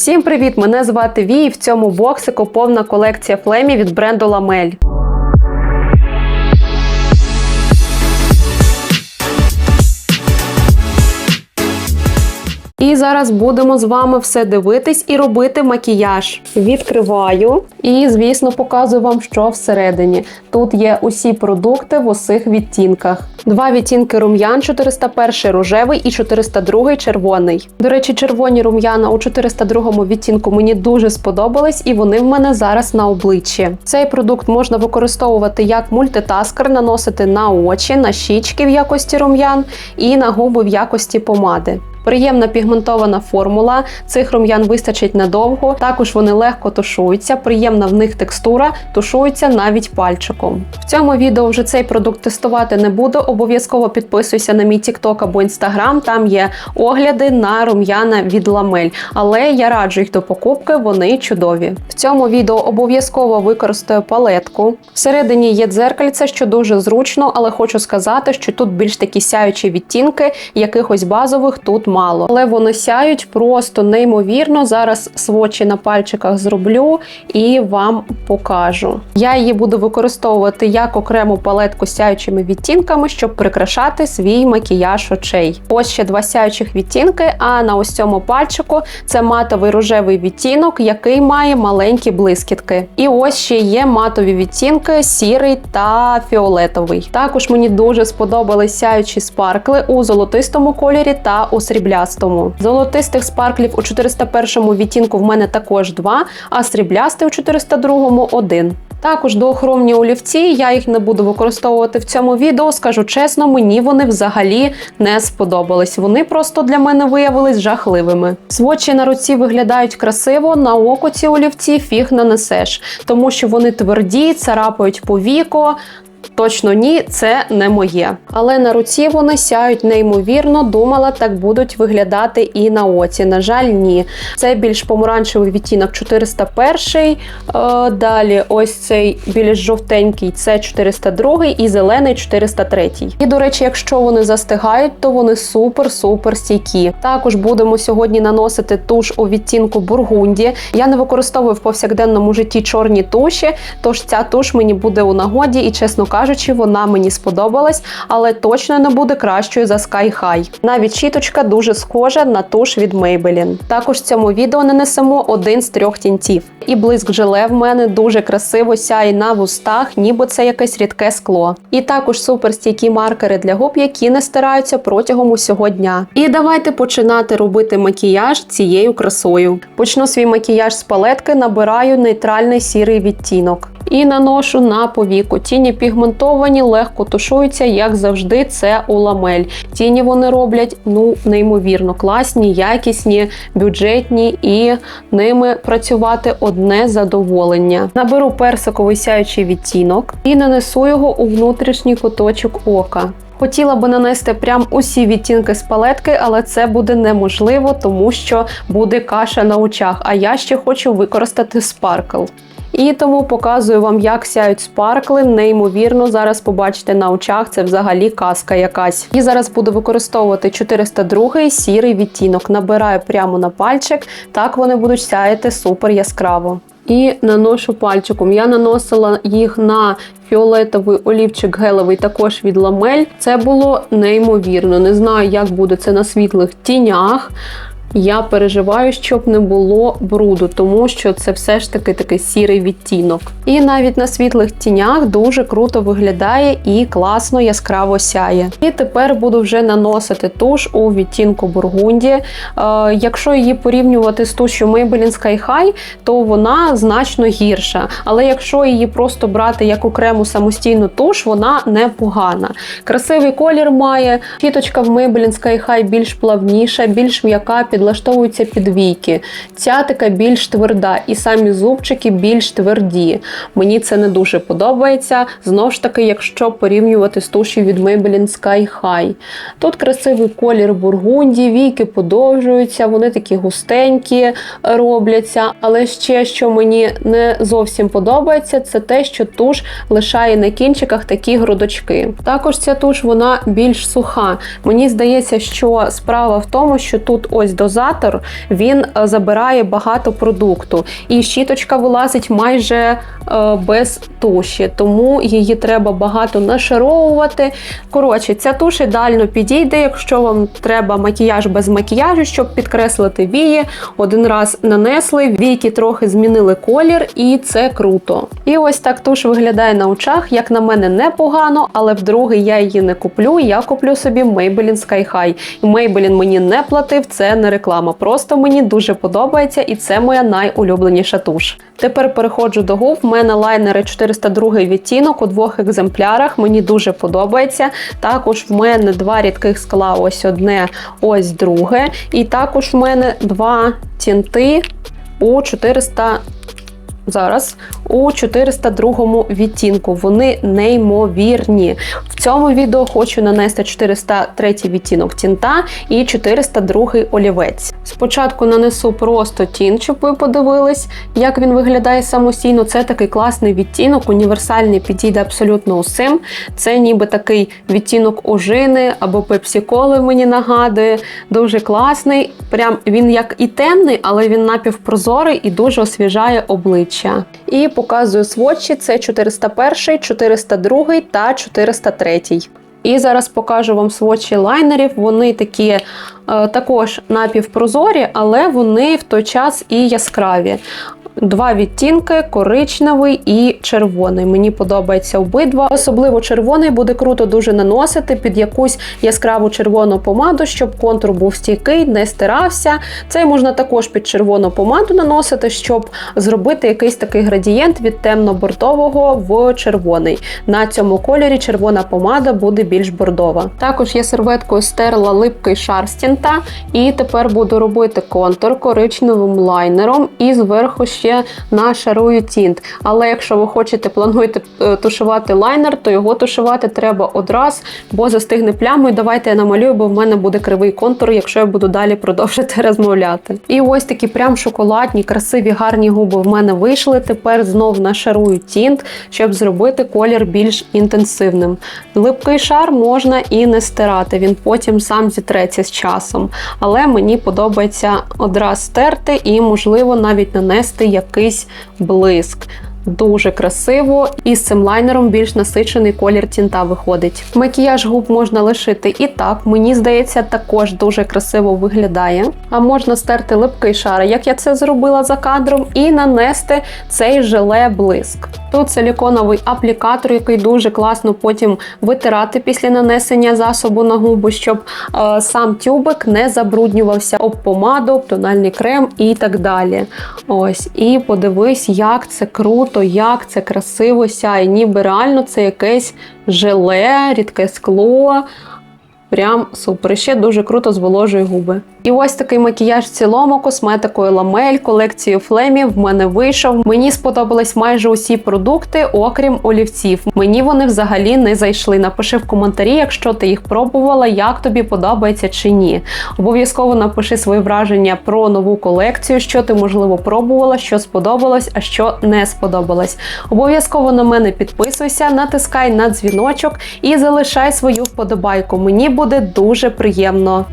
Всім привіт! Мене звати Ві, і в цьому боксику повна колекція флемі від бренду Ламель. І зараз будемо з вами все дивитись і робити макіяж. Відкриваю і, звісно, показую вам, що всередині. Тут є усі продукти в усіх відтінках. Два відтінки рум'ян, 401 рожевий і 402 червоний. До речі, червоні рум'яна у 402 відтінку мені дуже сподобались, і вони в мене зараз на обличчі. Цей продукт можна використовувати як мультитаскер, наносити на очі, на щічки в якості рум'ян і на губи в якості помади. Приємна пігментована формула. Цих рум'ян вистачить надовго. Також вони легко тушуються, приємна в них текстура, тушуються навіть пальчиком. В цьому відео вже цей продукт тестувати не буду. Обов'язково підписуйся на мій TikTok або Instagram. Там є огляди на рум'яна від ламель. Але я раджу їх до покупки, вони чудові. В цьому відео обов'язково використаю палетку. Всередині є дзеркальце, що дуже зручно, але хочу сказати, що тут більш такі сяючі відтінки, якихось базових тут мало. Але вони сяють просто неймовірно. Зараз свочі на пальчиках зроблю і вам покажу. Я її буду використовувати як окрему палетку з сяючими відтінками, щоб прикрашати свій макіяж очей. Ось ще два сяючих відтінки. А на ось цьому пальчику це матовий рожевий відтінок, який має маленькі блискітки. І ось ще є матові відтінки, сірий та фіолетовий. Також мені дуже сподобались сяючі спаркли у золотистому кольорі та у сріблястому. Золотистих спарклів у 401 відтінку в мене також два, а сріблястий у 402 один. Також доохромні олівці, я їх не буду використовувати в цьому відео. Скажу чесно, мені вони взагалі не сподобались. Вони просто для мене виявились жахливими. Свочі на руці виглядають красиво, на око ці олівці фіг нанесеш, тому що вони тверді, царапають по віко. Точно ні, це не моє. Але на руці вони сяють неймовірно. Думала, так будуть виглядати і на оці. На жаль, ні. Це більш помаранчевий відтінок 401. Е, далі, ось цей більш жовтенький це 402 і зелений 403. І, до речі, якщо вони застигають, то вони супер-супер стійкі. Також будемо сьогодні наносити туш у відтінку бургунді. Я не використовую в повсякденному житті чорні туші, тож ця туш мені буде у нагоді і, чесно кажучи, вона мені сподобалась, але точно не буде кращою за Sky High. Навіть щіточка дуже схожа на туш від Maybelline. Також цьому відео нанесемо один з трьох тінтів. І блиск желе в мене дуже красиво сяє на вустах, ніби це якесь рідке скло. І також суперстійкі маркери для губ, які не стираються протягом усього дня. І давайте починати робити макіяж цією красою. Почну свій макіяж з палетки, набираю нейтральний сірий відтінок. І наношу на повіку. Тіні пігментовані, легко тушуються, як завжди, це у ламель. Тіні вони роблять ну неймовірно класні, якісні, бюджетні і ними працювати одне задоволення. Наберу персиковий сяючий відтінок і нанесу його у внутрішній куточок ока. Хотіла би нанести прям усі відтінки з палетки, але це буде неможливо, тому що буде каша на очах. А я ще хочу використати спаркл. І тому показую вам, як сяють спаркли. Неймовірно, зараз побачите на очах, це взагалі казка якась. І зараз буду використовувати 402 сірий відтінок. Набираю прямо на пальчик, так вони будуть сяяти супер яскраво. І наношу пальчиком. Я наносила їх на фіолетовий олівчик гелевий, також від ламель. Це було неймовірно. Не знаю, як буде це на світлих тінях. Я переживаю, щоб не було бруду, тому що це все ж таки такий сірий відтінок. І навіть на світлих тінях дуже круто виглядає і класно яскраво сяє. І тепер буду вже наносити туш у відтінку бургунді. Е, якщо її порівнювати з тушю Maybelline Sky High, то вона значно гірша. Але якщо її просто брати як окрему самостійну туш, вона непогана. Красивий колір має. Щіточка в Maybelline Sky High більш плавніша, більш м'яка підлаштовуються під війки. Ця така більш тверда, і самі зубчики більш тверді. Мені це не дуже подобається. Знову ж таки, якщо порівнювати з туші від Maybelline Sky High. Тут красивий колір бургунді, війки подовжуються, вони такі густенькі робляться. Але ще, що мені не зовсім подобається, це те, що туш лишає на кінчиках такі грудочки. Також ця туш вона більш суха. Мені здається, що справа в тому, що тут ось до дозатор він е, забирає багато продукту, і щіточка вилазить майже е, без туші, тому її треба багато нашаровувати. Коротше, ця туш ідеально підійде, якщо вам треба макіяж без макіяжу, щоб підкреслити вії. Один раз нанесли, віки трохи змінили колір, і це круто. І ось так туш виглядає на очах. Як на мене, непогано, але вдруге я її не куплю. Я куплю собі Maybelline Sky High. І Maybelline мені не платив, це не реклама. Просто мені дуже подобається, і це моя найулюбленіша туш. Тепер переходжу до губ. В мене лайнери 402 відтінок у двох екземплярах. Мені дуже подобається. Також в мене два рідких скла, ось одне, ось друге. І також в мене два тінти у 400 зараз у 402 відтінку. Вони неймовірні. В цьому відео хочу нанести 403 відтінок тінта і 402 олівець. Спочатку нанесу просто тін, щоб ви подивились, як він виглядає самостійно. Це такий класний відтінок, універсальний, підійде абсолютно усім. Це ніби такий відтінок ожини або пепсі-коли мені нагадує. Дуже класний. Прям він як і темний, але він напівпрозорий і дуже освіжає обличчя. І показую сводчі: це 401, 402 та 403. І зараз покажу вам сводчі лайнерів. Вони такі е, також напівпрозорі, але вони в той час і яскраві. Два відтінки коричневий і червоний. Мені подобається обидва. Особливо червоний буде круто дуже наносити під якусь яскраву червону помаду, щоб контур був стійкий, не стирався. Цей можна також під червону помаду наносити, щоб зробити якийсь такий градієнт від темно-бордового в червоний. На цьому кольорі червона помада буде більш бордова. Також я серветкою стерла липкий шар з тінта, і тепер буду робити контур коричневим лайнером і зверху ще нашарую тінт. Але якщо ви хочете плануєте е, тушувати лайнер, то його тушувати треба одразу, бо застигне плямою. Давайте я намалюю, бо в мене буде кривий контур, якщо я буду далі продовжити розмовляти. І ось такі прям шоколадні, красиві, гарні губи в мене вийшли. Тепер знов нашарую тінт, щоб зробити колір більш інтенсивним. Липкий шар можна і не стирати, він потім сам зітреться з часом. Але мені подобається одразу стерти і, можливо, навіть нанести якийсь блиск. Дуже красиво, і з цим лайнером більш насичений колір тінта виходить. Макіяж губ можна лишити і так, мені здається, також дуже красиво виглядає. А можна стерти липкий шар, як я це зробила за кадром, і нанести цей желе блиск. Тут силіконовий аплікатор, який дуже класно потім витирати після нанесення засобу на губи, щоб е, сам тюбик не забруднювався об помаду, об тональний крем і так далі. Ось, і подивись, як це круто, як це красиво сяє. Ніби реально це якесь желе, рідке скло. Прям супер. Ще дуже круто зволожує губи. І ось такий макіяж в цілому, косметикою ламель, колекцією флемів в мене вийшов. Мені сподобались майже усі продукти, окрім олівців. Мені вони взагалі не зайшли. Напиши в коментарі, якщо ти їх пробувала, як тобі подобається чи ні. Обов'язково напиши свої враження про нову колекцію, що ти можливо пробувала, що сподобалось, а що не сподобалось. Обов'язково на мене підписуйся, натискай на дзвіночок і залишай свою вподобайку. Мені буде дуже приємно.